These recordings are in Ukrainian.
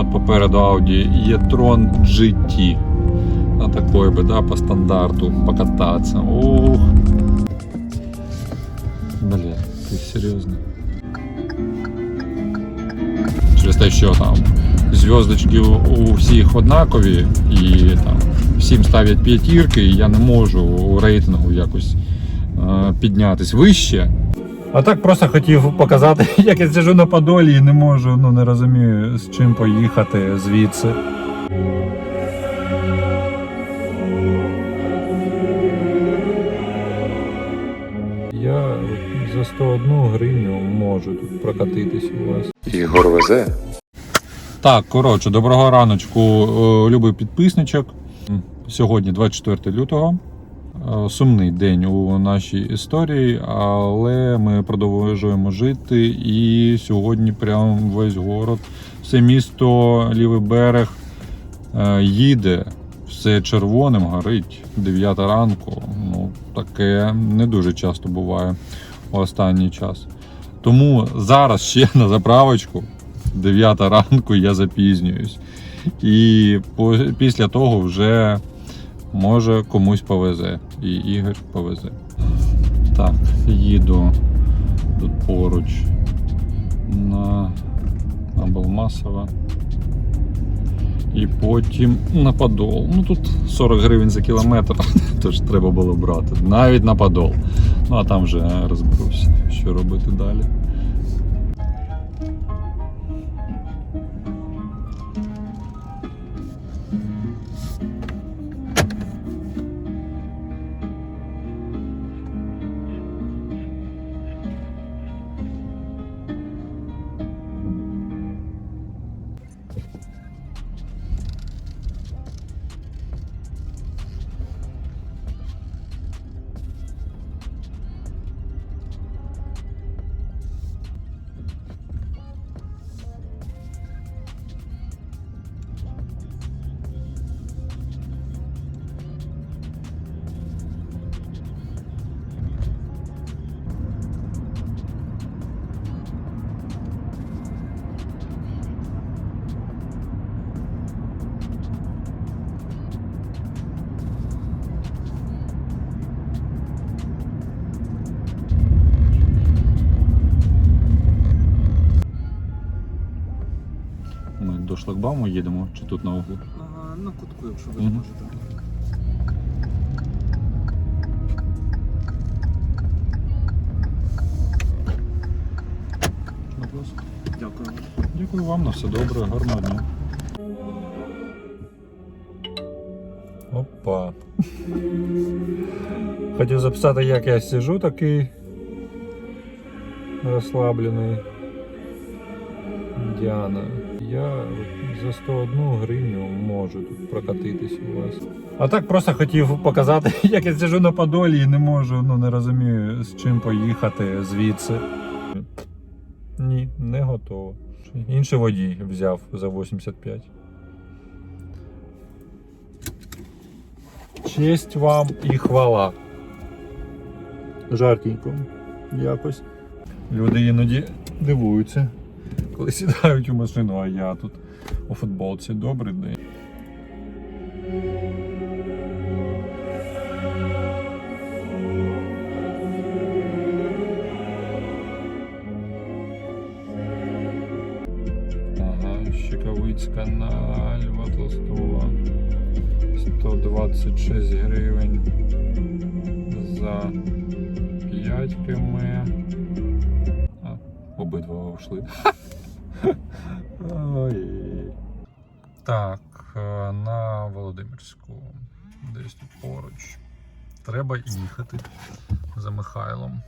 От попереду Audi e-tron GT. На такой бы, да, по стандарту покататься. Ух. Блин, ты серьезно? Через те, що там зв'язочки у у всіх однакові і там всім ставлять п'ятірки, і я не можу у рейтингу якось е, піднятись вище. А так просто хотів показати, як я сиджу на Подолі і не можу, ну не розумію, з чим поїхати звідси. Я за 101 гривню можу тут прокатитись у вас. Ігор везе. Так, коротше, доброго раночку, е, любий підписничок. Сьогодні 24 лютого. Е, Сумний день у нашій історії, але ми продовжуємо жити. І сьогодні прям весь город, все місто, лівий берег е, їде. Все червоним горить 9 ранку. Ну, таке не дуже часто буває у останній час. Тому зараз ще на заправочку 9 ранку я запізнююсь. І після того вже може комусь повезе. І Ігор повезе. Так, їду тут поруч на, на І потім на Подол. Ну тут 40 гривень за кілометр, тож треба було брати. Навіть на Подол. Ну а там вже розберуся, що робити далі. До їдемо чи тут на углу? А, на кутку, якщо ви Мгм. можете. Дякую. Дякую вам на все добре, гарного дня. Опа. Хотів записати, як я сижу такий розслаблений. Діана. Я за 101 гривню можу тут прокатитись у вас. А так просто хотів показати, як я сиджу на Подолі і не можу, ну не розумію, з чим поїхати звідси. Ні, не готово. Інший водій взяв за 85. Честь вам і хвала. Жаркенько. Якось. Люди іноді дивуються, коли сідають у машину, а я тут у футболці. Добрий день. Ага, Щекавицька на Льва Толстого. 126 гривень за 5 км. Обидва ушли. Ой. Так, е, на Володимирську. Десь тут поруч. Треба їхати за Михайлом.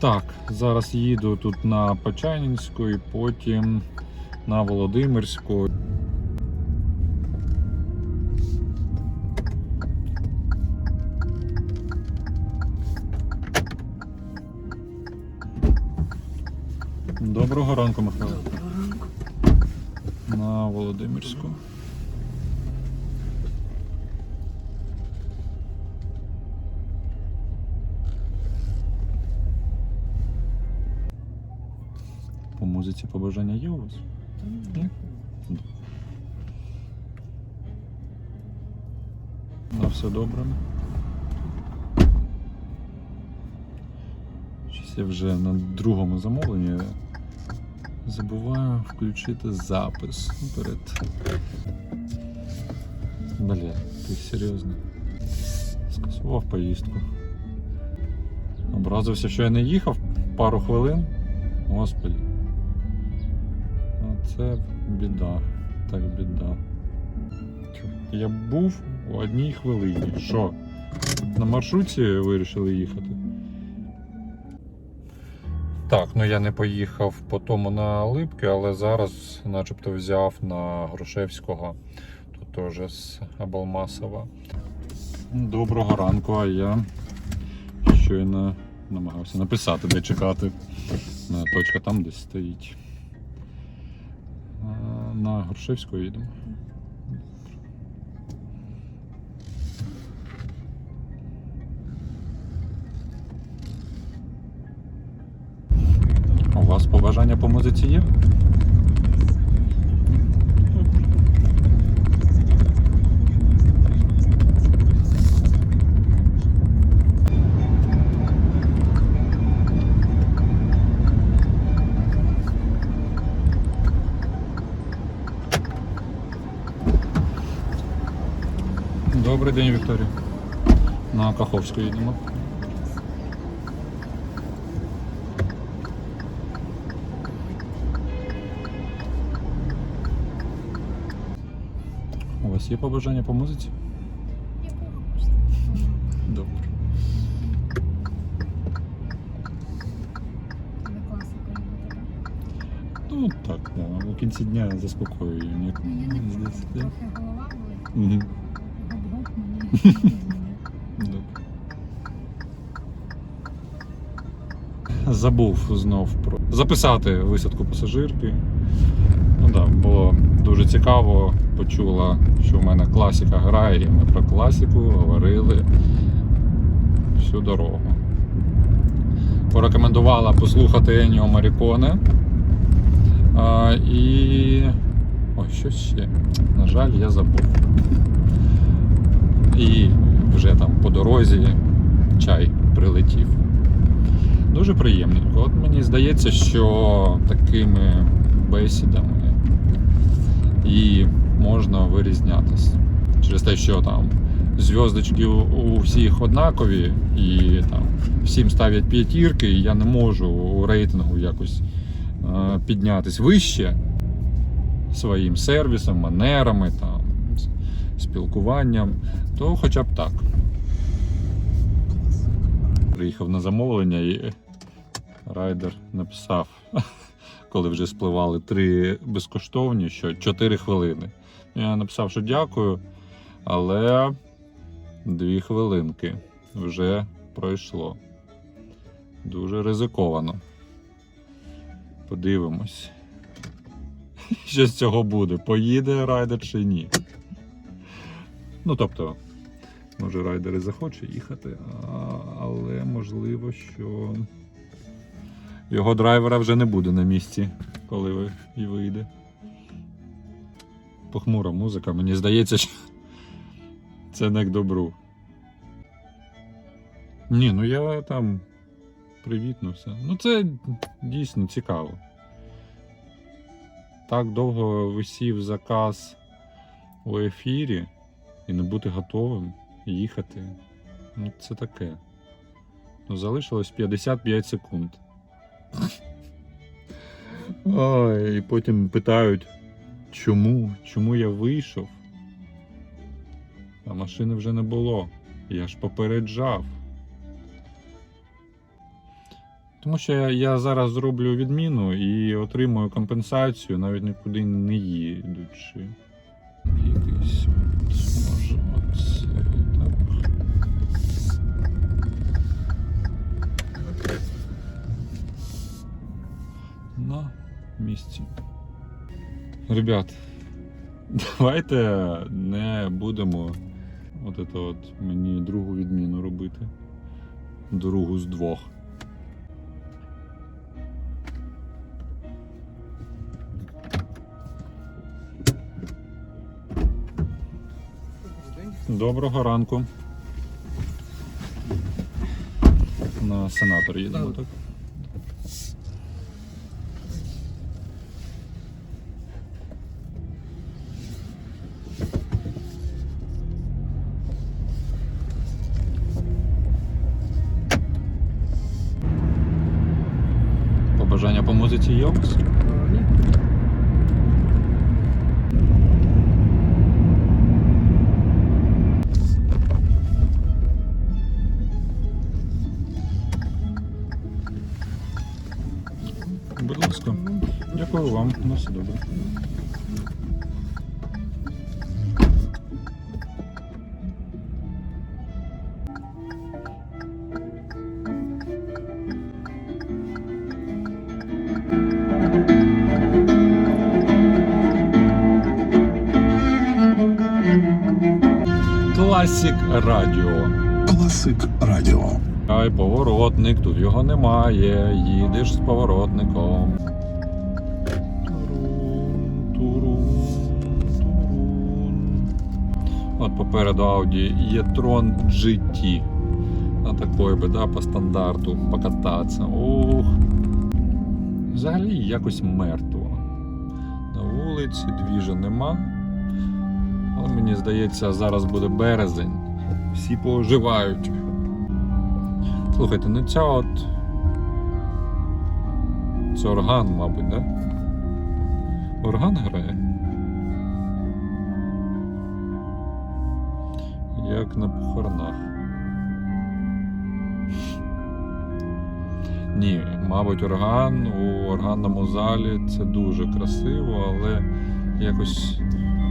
Так, зараз їду тут на Почайнінську і потім на Володимирську. Доброго ранку, Михайло. На Володимирську. По музиці побажання є у вас? Ні? На все добре. Щось я вже на другому замовленні забуваю включити запис перед. Бля, ти серйозно? Скасував поїздку. Образився, що я не їхав пару хвилин. Господи. Оце біда. Так біда. Я був у одній хвилині. Що? На маршруті вирішили їхати? Так, ну я не поїхав по тому на Липки, але зараз начебто взяв на Грушевського. Тут теж з Абалмасова. Доброго ранку, а я щойно намагався написати, де чекати. Е, Точка там десь стоїть. На Грушевську їдемо. Побажання по музиці є? Добрий день, Вікторія. На Каховську їдемо. Вас є побажання по музиці? Добре. Ну так, да. у кінці дня заспокоюю. Ні, Ну, здається, Трохи голова болить. Мені. Забув знов про записати висадку пасажирки. Ну да, було дуже цікаво. Почула, що в мене класика грає, і ми про класику говорили всю дорогу. Порекомендувала послухати Еніо Маріконе. І. Ой, що ще? На жаль, я забув. І вже там по дорозі чай прилетів. Дуже приємненько. От мені здається, що такими бесідами і можна вирізнятися. Через те, що там зв'язочки у всіх однакові, і там всім ставлять п'ятірки, і я не можу у рейтингу якось е, піднятись вище своїм сервісом, манерами, там, спілкуванням, то хоча б так. Приїхав на замовлення і райдер написав, коли вже спливали три безкоштовні, що 4 хвилини. Я написав, що дякую, але дві хвилинки вже пройшло. Дуже ризиковано. Подивимось. Що з цього буде? Поїде райдер чи ні? Ну, тобто, може райдер і захоче їхати, але можливо, що його драйвера вже не буде на місці, коли ви і вийде. Похмура музика, мені здається, що це не к добру. Ні, ну я там привітно все. Ну це дійсно цікаво. Так довго висів заказ у ефірі і не бути готовим їхати. Ну, це таке. Ну, залишилось 55 секунд. Ой, і потім питають, чому? Чому я вийшов? А машини вже не було. Я ж попереджав. Тому що я, я зараз зроблю відміну і отримую компенсацію, навіть нікуди не їдучи. Якийсь на місці. Ребят, давайте не будемо от это от мені другу відміну робити. Другу з двох. Доброго ранку. На сенатор їдемо так. Побажання по музиці є у вас? Будь ласка. Дякую вам. На все добре. Класік радіо. Класик Радіо. Ай, поворотник, тут його немає. Їдеш з поворотником. Турун, турун, турун. От попереду Audi e-tron GT. На такой би, да, по стандарту покататися. Ух. Взагалі якось мертво. На вулиці двіжа нема. Але мені здається, зараз буде березень. Всі поживають. Слухайте, ну ця от. Це орган, мабуть, да? Орган грає? Як на похоронах. Ні, мабуть, орган у органному залі це дуже красиво, але якось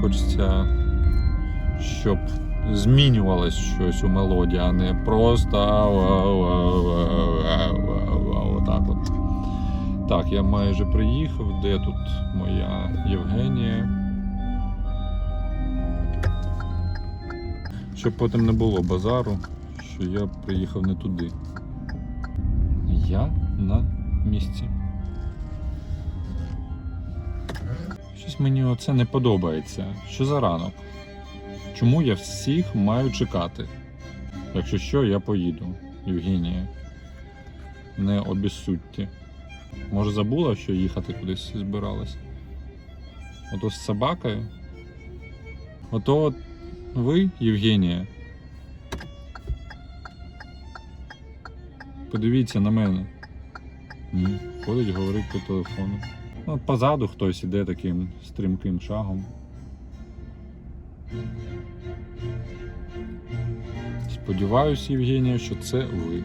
хочеться, щоб змінювалось щось у мелодії, а не просто отак от. Так, я майже приїхав. Де тут моя Євгенія? Щоб потім не було базару, що я приїхав не туди. Я на місці. Щось мені оце не подобається. Що за ранок? Чому я всіх маю чекати? Якщо що, я поїду, Євгенія. Не обіссудьте. Може забула, що їхати кудись збиралась? Ото з собакою? Ото от ви, Євгенія. Подивіться на мене. Ні, ходить, говорить по телефону. Ну, позаду хтось іде таким стрімким шагом. Сподіваюсь, Євгенія, що це ви.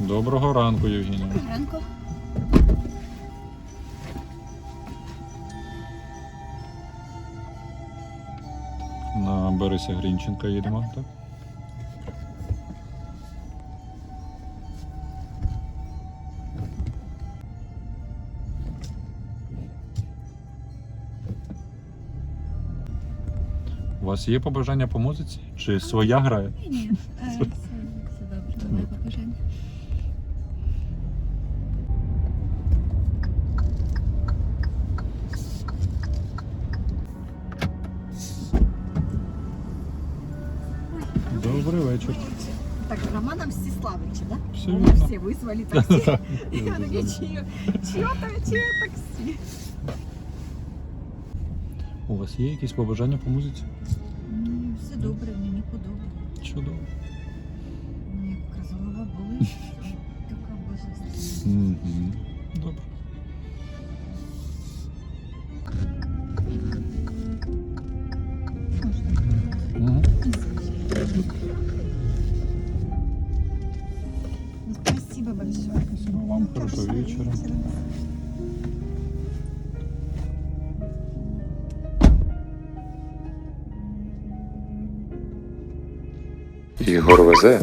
Доброго ранку, Євгенія. Ранку. На Бориса Грінченка їдемо, так? Вас є побажання по музиці? Чи своя грає? Ні, ні. е, Все, все добре, давай побажання. Добрий вечір. Так, Романа Мстиславовича, да? Все Мы вірно. все вызвали такси. И он такие, чье, чье такси. У вас є якісь побажання по музиці? Ну, все добре, мені подобається. Чудово. Мені якраз голова болить. Така божественна. Мгм. Добре. Мгм. Ну, Спасибо большое. Спасибо вам, хорошого вечора. Ігор везе